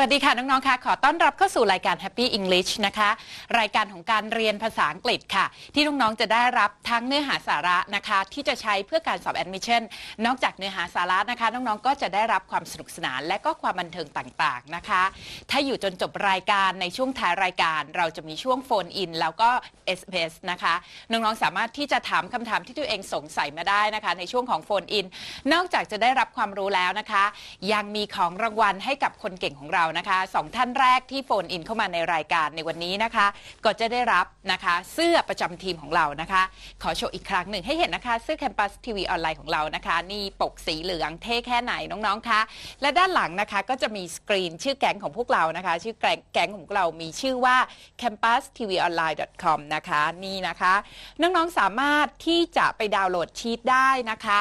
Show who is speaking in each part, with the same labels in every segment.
Speaker 1: วัสดีค่ะ น้อง ๆ ค่ะ ขอต้อนรับเข้าสู่รายการ Happy English นะคะ รายการของการเรียนภาษาอังกฤษค่ะ ที่น้อง ๆ จะได้รับทั้งเนื้อหาสาระนะคะ ที่จะใช้เพื่อการสอบ admission นอกจากเนื้อหาสาระนะคะ น้อง ๆ ก็จะได้รับความสนุกสนานและก็ความบันเทิงต่าง ๆ นะคะ ถ้าอยู่จนจบรายการในช่วงท้ายรายการ เราจะมีช่วงโฟนอินแล้วก็ SMS นะคะ น้อง ๆ สามารถที่จะถามคำถามที่ตัวเองสงสัยมาได้นะคะ ในช่วงของโฟนอินนอกจากจะได้รับความรู้แล้วนะคะ ยังมีของรางวัลให้กับคนเก่งของเรานะคะสองท่านแรกที่โฟนอินเข้ามาในรายการในวันนี้นะคะ ก็จะได้รับนะคะเสื้อประจำทีมของเรานะคะ ขอโชว์อีกครั้งหนึ่งให้เห็นนะคะ เสื้อแคมปัสทีวีออนไลน์ของเรานะคะ นี่ปกสีเหลืองเท่แค่ไหนน้องๆคะและด้านหลังนะคะก็จะมีสกรีนชื่อแก๊งของพวกเรานะคะ ชื่อแก๊งแก๊งของเรามีชื่อว่า campustvonline.com นะคะนี่นะคะ น้องๆสามารถที่จะไปดาวน์โหลดชีตได้นะคะ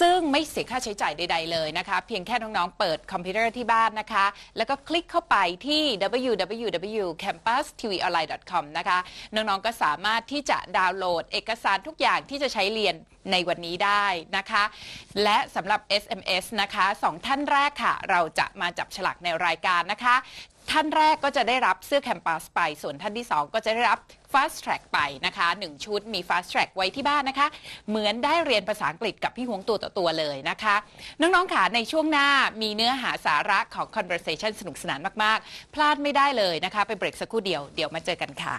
Speaker 1: ซึ่งไม่เสียค่าใช้จ่ายใด ๆ เลยนะคะ เพียงแค่น้อง ๆ เปิดคอมพิวเตอร์ที่บ้านนะคะ แล้วก็คลิกเข้าไปที่ www.campustvonline.com นะคะ น้อง ๆ ก็สามารถที่จะดาวน์โหลด เอกสารทุกอย่างที่จะใช้เรียนในวันนี้ได้นะคะ และสำหรับ SMS นะคะสองท่านแรกค่ะ เราจะมาจับฉลากในรายการนะคะ ท่านแรกก็จะได้รับเสื้อแคมปัสไป ส่วนท่านที่ 2 ก็จะได้รับ Fast Track ไปนะคะ 1 ชุดมี Fast Track ไว้ที่บ้านนะคะ เหมือนได้เรียนภาษาอังกฤษกับพี่หวงตัวต่อตัวเลยนะคะ น้องๆค่ะในช่วงหน้ามีเนื้อหาสาระของ conversation สนุกสนานมาก ๆ พลาดไม่ได้เลยนะคะ ไปเบรกสักครู่เดียว เดี๋ยวมาเจอกันค่ะ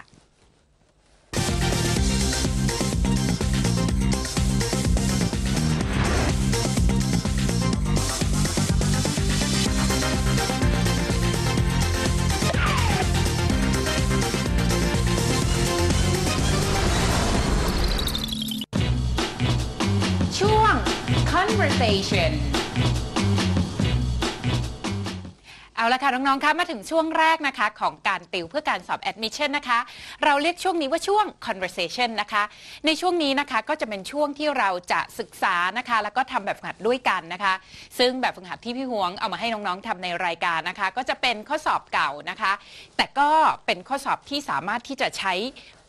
Speaker 1: conversation เอาละค่ะน้องๆ คะมาถึงช่วงแรกนะคะของการติวเพื่อการสอบ admission นะคะ เราเรียกช่วงนี้ว่าช่วง conversation นะคะ ในช่วงนี้นะคะก็จะเป็นช่วงที่เราจะศึกษานะคะ แล้วก็ทำแบบฝึกหัดด้วยกันนะคะ ซึ่งแบบฝึกหัดที่พี่หวงเอามาให้น้องๆทำในรายการนะคะ ก็จะเป็นข้อสอบเก่านะคะ แต่ก็เป็นข้อสอบที่สามารถที่จะใช้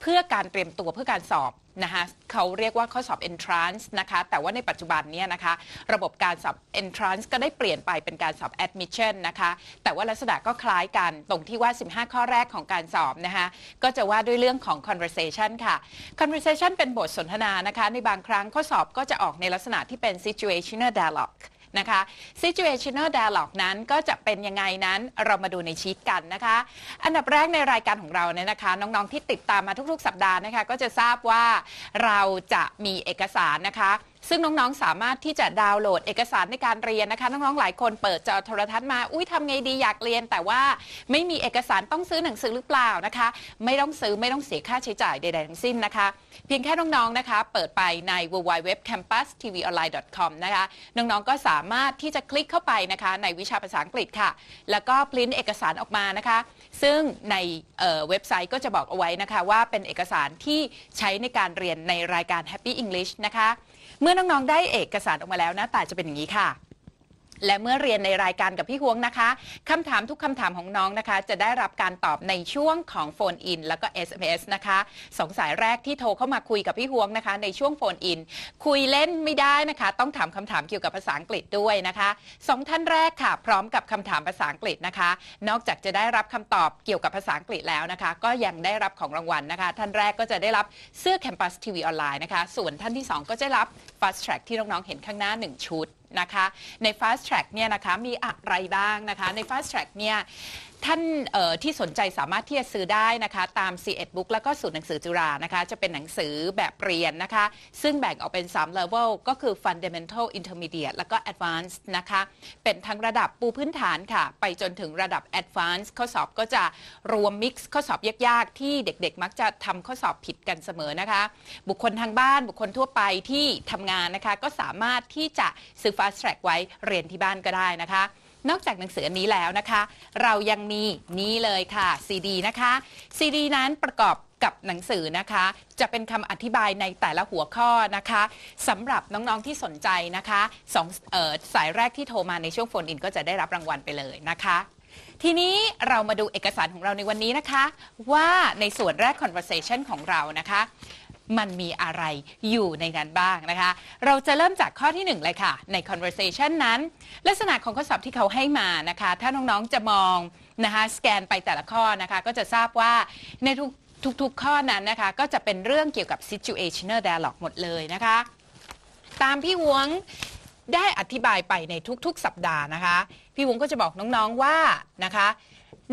Speaker 1: เพื่อการเตรียมตัวเพื่อการสอบ นะคะเขาเรียกว่าข้อสอบ entrance นะคะแต่ว่าในปัจจุบันเนี่ยนะคะระบบการสอบ entrance ก็ได้เปลี่ยนไปเป็นการสอบ admission นะคะแต่ว่าลักษณะก็คล้ายกันตรงที่ว่า 15 ข้อแรกของการสอบนะคะก็จะว่าด้วยเรื่องของ conversation ค่ะ conversation เป็นบทสนทนานะคะในบางครั้งข้อสอบก็จะออกในลักษณะที่เป็น situational dialogue นะคะ situational dialogue นั้นก็จะเป็นยังไงนั้นเรามาดูในชีตกันนะคะ อันดับแรกในรายการของเราเนี่ยนะคะ น้องๆที่ติดตามมาทุกๆ สัปดาห์นะคะ ก็จะทราบว่าเราจะมีเอกสารนะคะ ซึ่งน้องๆ สามารถที่จะดาวน์โหลดเอกสารในการเรียนนะคะ น้องๆ หลายคนเปิดจอโทรทัศน์มา อุ้ยทำไงดีอยากเรียน แต่ว่าไม่มีเอกสารต้องซื้อหนังสือหรือเปล่านะคะ ไม่ต้องซื้อไม่ต้องเสียค่าใช้จ่ายใดๆทั้งสิ้นนะคะ เพียงแค่น้องๆ นะคะ เปิดไปใน www.campustvonline.com นะคะ น้องๆ ก็สามารถที่จะคลิกเข้าไปนะคะ ในวิชาภาษาอังกฤษค่ะ แล้วก็พริ้นเอกสารออกมานะคะ ซึ่งในเเว็บไซต์ก็จะบอกเอาไว้นะคะว่าเป็นเอกสารที่ใช้ในการเรียนในรายการ Happy English นะคะ เมื่อน้องๆได้เอกสารออกมาแล้วหน้าตาจะเป็นอย่างนี้ค่ะ และเมื่อเรียนในรายการกับพี่ฮวงนะคะคำถามทุกคำถามของน้องนะคะ จะได้รับการตอบในช่วงของโฟนอินแล้วก็ SMS นะคะสองสายแรกที่โทรเข้ามาคุยกับพี่ฮวงนะคะ ในช่วงโฟนอิน คุยเล่นไม่ได้นะคะ ต้องถามคำถามเกี่ยวกับภาษาอังกฤษด้วยนะคะสองท่านแรกค่ะ พร้อมกับคำถามภาษาอังกฤษนะคะ นอกจากจะได้รับคำตอบเกี่ยวกับภาษาอังกฤษแล้วนะคะ ก็ยังได้รับของรางวัลนะคะ ท่านแรกก็จะได้รับเสื้อ Campus TV ออนไลน์นะคะส่วนท่านที่สองก็จะรับ Fast Track ที่น้องๆเห็นข้างหน้าหนึ่งชุด นะคะ ใน Fast Track เนี่ยนะคะมีอะไรบ้างนะคะใน Fast Track เนี่ยท่านออที่สนใจสามารถที่จะซื้อได้นะคะ ตาม c 1 Book แล้วก็ศูนย์หนังสือจุฬานะคะ จะเป็นหนังสือแบบเรียนนะคะ ซึ่งแบ่งออกเป็น3 level ก็คือ Fundamental Intermediate แล้วก็ Advanced นะคะ เป็นทั้งระดับปูพื้นฐานค่ะ ไปจนถึงระดับ Advanced ข้อสอบก็จะรวม mix ข้อสอบยากๆ ที่เด็กๆ มักจะทำข้อสอบผิดกันเสมอนะคะ บุคคลทางบ้านบุคคลทั่วไปที่ทำงานนะคะ ก็สามารถที่จะซื้อ Fast Track ไว้เรียนที่บ้านก็ได้นะคะ นอกจากหนังสืออันนี้แล้วนะคะ เรายังมีนี่เลยค่ะซีดีนะคะซีดีนั้นประกอบกับหนังสือนะคะ จะเป็นคำอธิบายในแต่ละหัวข้อนะคะสำหรับน้องๆที่สนใจนะคะสองเออสายแรกที่โทรมาในช่วงโฟนอินก็จะได้รับรางวัลไปเลยนะคะทีนี้เรามาดูเอกสารของเราในวันนี้นะคะ ว่าในส่วนแรก conversation ของเรานะคะ มันมีอะไรอยู่ในนั้นบ้างนะคะ เราจะเริ่มจากข้อที่หนึ่งเลยค่ะ ใน conversation นั้น ลักษณะของข้อสอบที่เขาให้มานะคะ ถ้าน้องๆจะมองนะคะสแกนไปแต่ละข้อนะคะ ก็จะทราบว่าในทุกทุกๆข้อนั้นนะคะ ก็จะเป็นเรื่องเกี่ยวกับ situational dialogue หมดเลยนะคะ ตามพี่หวงได้อธิบายไปในทุกๆ สัปดาห์นะคะ พี่หวงก็จะบอกน้องๆว่านะคะ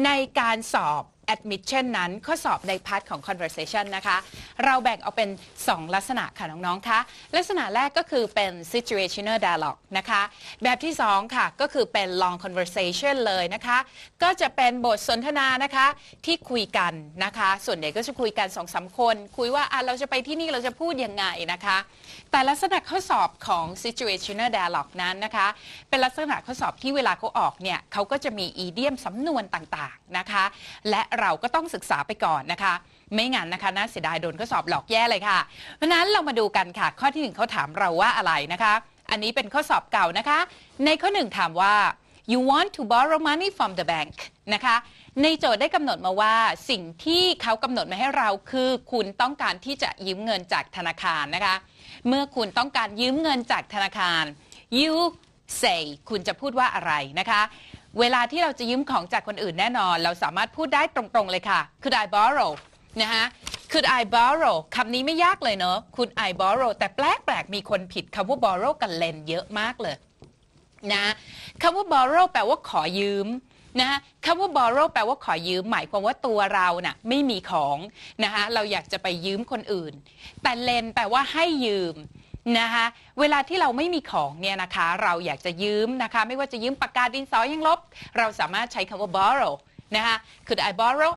Speaker 1: ในการสอบ admission นั้นข้อสอบในพาร์ทของ conversation นะคะ เราแบ่งเอาเป็น 2 ลักษณะค่ะน้องๆคะลักษณะแรกก็คือเป็น situational dialogue นะคะ แบบที่ 2 ค่ะก็คือเป็น long conversation เลยนะคะ ก็จะเป็นบทสนทนานะคะที่คุยกันนะคะ ส่วนใหญ่ก็จะคุยกัน2อสคน คุยว่าอะเราจะไปที่นี่เราจะพูดยังไงนะคะ แต่ลักษณะข้อสอบของ situational dialogue นั้นนะคะ เป็นลักษณะข้อสอบที่เวลาเขาออกเนี่ยเขาก็จะมีอีเดียมสำนวนต่างๆนะคะ และเราก็ต้องศึกษาไปก่อนนะคะ ไม่งั้นนะคะน่าเสียดายโดนข้อสอบหลอกแย่เลยค่ะ เพราะฉะนั้นเรามาดูกันค่ะ ข้อที่หนึ่งเขาถามเราว่าอะไรนะคะ อันนี้เป็นข้อสอบเก่านะคะ ในข้อหนึ่งถามว่า you want to borrow money from the bank นะคะ ในโจทย์ได้กำหนดมาว่าสิ่งที่เขากำหนดมาให้เราคือ คุณต้องการที่จะยืมเงินจากธนาคารนะคะ เมื่อคุณต้องการยืมเงินจากธนาคาร you say คุณจะพูดว่าอะไรนะคะ เวลาที่เราจะยืมของจากคนอื่นแน่นอน เราสามารถพูดได้ตรงๆเลยค่ะ could I borrow นะคะ could I borrow คำนี้ไม่ยากเลยเนอะ could I borrow แต่แปลกๆมีคนผิดคำว่า borrow กับ lend เยอะมากเลยนะคำว่า borrow แปลว่าขอยืมนะคำว่า borrow แปลว่าขอยืม หมายความว่าตัวเราน่ะไม่มีของนะคะเราอยากจะไปยืมคนอื่น แต่เลนแปลว่าให้ยืม นะคะเวลาที่เราไม่มีของเนี่ยนะคะเราอยากจะยืมนะคะ ไม่ว่าจะยืมปากกาดินสอยังลบ เราสามารถใช้คำว่า borrow นะคะ could I borrow